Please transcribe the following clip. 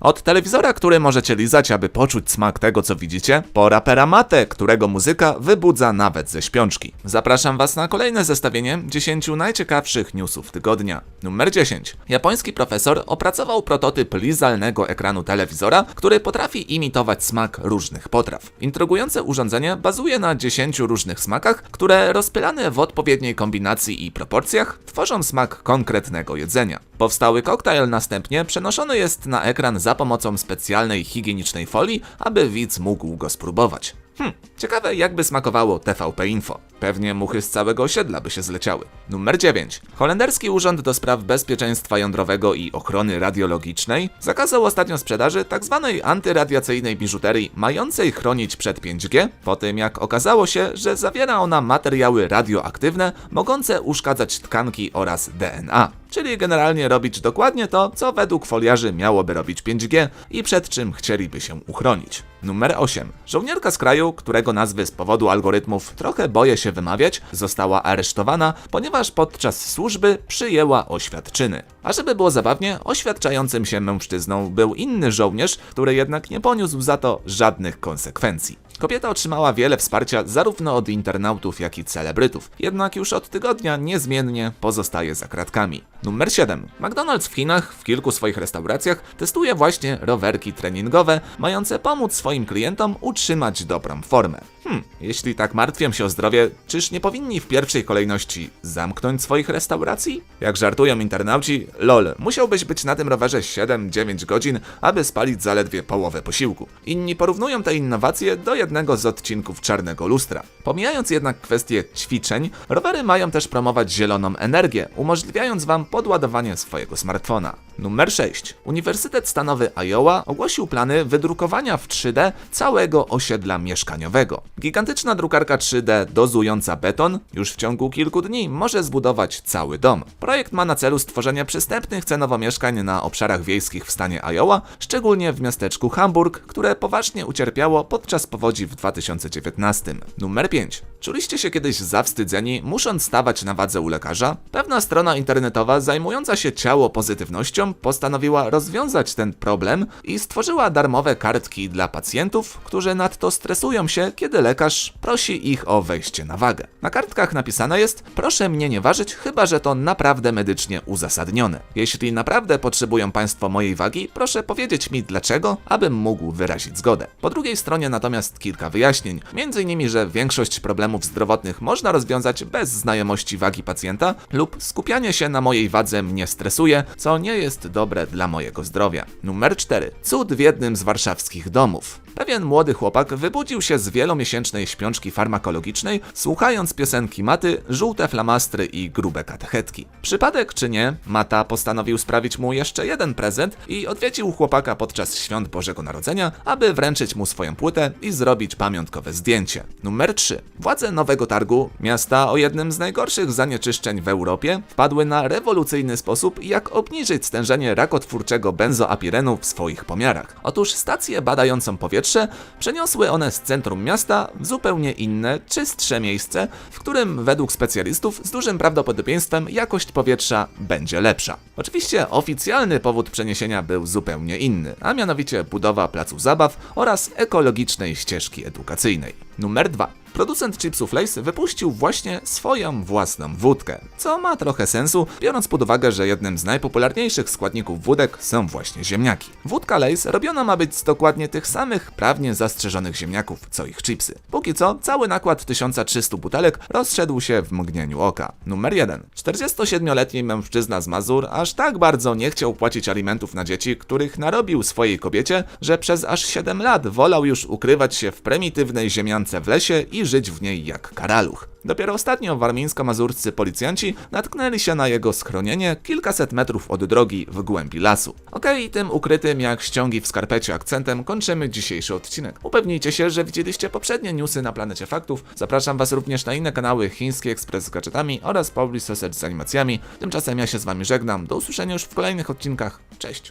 Od telewizora, który możecie lizać, aby poczuć smak tego, co widzicie, po rapera Mate, którego muzyka wybudza nawet ze śpiączki. Zapraszam Was na kolejne zestawienie 10 najciekawszych newsów tygodnia. Numer 10. Japoński profesor opracował prototyp lizalnego ekranu telewizora, który potrafi imitować smak różnych potraw. Intrygujące urządzenie bazuje na 10 różnych smakach, które rozpylane w odpowiedniej kombinacji i proporcjach tworzą smak konkretnego jedzenia. Powstały koktajl następnie przenoszony jest na ekran za pomocą specjalnej higienicznej folii, aby widz mógł go spróbować. Hm, ciekawe jakby smakowało TVP Info. Pewnie muchy z całego osiedla by się zleciały. Numer 9. Holenderski Urząd do Spraw Bezpieczeństwa Jądrowego i Ochrony Radiologicznej zakazał ostatnio sprzedaży tzw. antyradiacyjnej biżuterii mającej chronić przed 5G, po tym jak okazało się, że zawiera ona materiały radioaktywne mogące uszkadzać tkanki oraz DNA. Czyli generalnie robić dokładnie to, co według foliarzy miałoby robić 5G i przed czym chcieliby się uchronić. Numer 8. Żołnierka z kraju, którego nazwy z powodu algorytmów trochę boję się wymawiać, została aresztowana, ponieważ podczas służby przyjęła oświadczyny. A żeby było zabawnie, oświadczającym się mężczyzną był inny żołnierz, który jednak nie poniósł za to żadnych konsekwencji. Kobieta otrzymała wiele wsparcia zarówno od internautów, jak i celebrytów, jednak już od tygodnia niezmiennie pozostaje za kratkami. Numer 7. McDonald's w Chinach w kilku swoich restauracjach testuje właśnie rowerki treningowe, mające pomóc swoim klientom utrzymać dobrą formę. Hmm, jeśli tak martwią się o zdrowie, czyż nie powinni w pierwszej kolejności zamknąć swoich restauracji? Jak żartują internauci, lol, musiałbyś być na tym rowerze 7-9 godzin, aby spalić zaledwie połowę posiłku. Inni porównują te innowacje do jednego z odcinków Czarnego Lustra. Pomijając jednak kwestię ćwiczeń, rowery mają też promować zieloną energię, umożliwiając Wam podładowanie swojego smartfona. Numer 6. Uniwersytet Stanowy Iowa ogłosił plany wydrukowania w 3D całego osiedla mieszkaniowego. Gigantyczna drukarka 3D dozująca beton już w ciągu kilku dni może zbudować cały dom. Projekt ma na celu stworzenie przystępnych cenowo mieszkań na obszarach wiejskich w stanie Iowa, szczególnie w miasteczku Hamburg, które poważnie ucierpiało podczas powodzi w 2019. Numer 5. Czuliście się kiedyś zawstydzeni, musząc stawać na wadze u lekarza? Pewna strona internetowa zajmująca się ciało pozytywnością postanowiła rozwiązać ten problem i stworzyła darmowe kartki dla pacjentów, którzy nadto stresują się, kiedy lekarz prosi ich o wejście na wagę. Na kartkach napisane jest: Proszę mnie nie ważyć, chyba że to naprawdę medycznie uzasadnione. Jeśli naprawdę potrzebują Państwo mojej wagi, proszę powiedzieć mi dlaczego, abym mógł wyrazić zgodę. Po drugiej stronie natomiast kilka wyjaśnień, innymi, że większość problemów zdrowotnych można rozwiązać bez znajomości wagi pacjenta lub skupianie się na mojej wadze mnie stresuje, co nie jest dobre dla mojego zdrowia. Numer 4. Cud w jednym z warszawskich domów. Pewien młody chłopak wybudził się z wielomiesięcznej śpiączki farmakologicznej, słuchając piosenki Maty, żółte flamastry i grube katechetki. Przypadek czy nie, Mata postanowił sprawić mu jeszcze jeden prezent i odwiedził chłopaka podczas świąt Bożego Narodzenia, aby wręczyć mu swoją płytę i zrobić pamiątkowe zdjęcie. Numer 3. Władze Nowego Targu, miasta o jednym z najgorszych zanieczyszczeń w Europie, wpadły na rewolucyjny sposób, jak obniżyć stężenie rakotwórczego benzoapirenu w swoich pomiarach. Otóż stację badającą powietrze przeniosły one z centrum miasta w zupełnie inne, czystsze miejsce, w którym według specjalistów z dużym prawdopodobieństwem jakość powietrza będzie lepsza. Oczywiście oficjalny powód przeniesienia był zupełnie inny, a mianowicie budowa placu zabaw oraz ekologicznej ścieżki edukacyjnej. Numer 2. Producent chipsów Lays wypuścił właśnie swoją własną wódkę, co ma trochę sensu, biorąc pod uwagę, że jednym z najpopularniejszych składników wódek są właśnie ziemniaki. Wódka Lays robiona ma być z dokładnie tych samych prawnie zastrzeżonych ziemniaków, co ich chipsy. Póki co, cały nakład 1300 butelek rozszedł się w mgnieniu oka. Numer 1. 47-letni mężczyzna z Mazur aż tak bardzo nie chciał płacić alimentów na dzieci, których narobił swojej kobiecie, że przez aż 7 lat wolał już ukrywać się w prymitywnej ziemiance w lesie i żyć w niej jak karaluch. Dopiero ostatnio warmińsko-mazurscy policjanci natknęli się na jego schronienie kilkaset metrów od drogi w głębi lasu. Okej, tym ukrytym jak ściągi w skarpecie akcentem kończymy dzisiejszy odcinek. Upewnijcie się, że widzieliście poprzednie newsy na Planecie Faktów. Zapraszam Was również na inne kanały Chiński Ekspres z gadżetami oraz Publish Sausage z animacjami. Tymczasem ja się z Wami żegnam. Do usłyszenia już w kolejnych odcinkach. Cześć!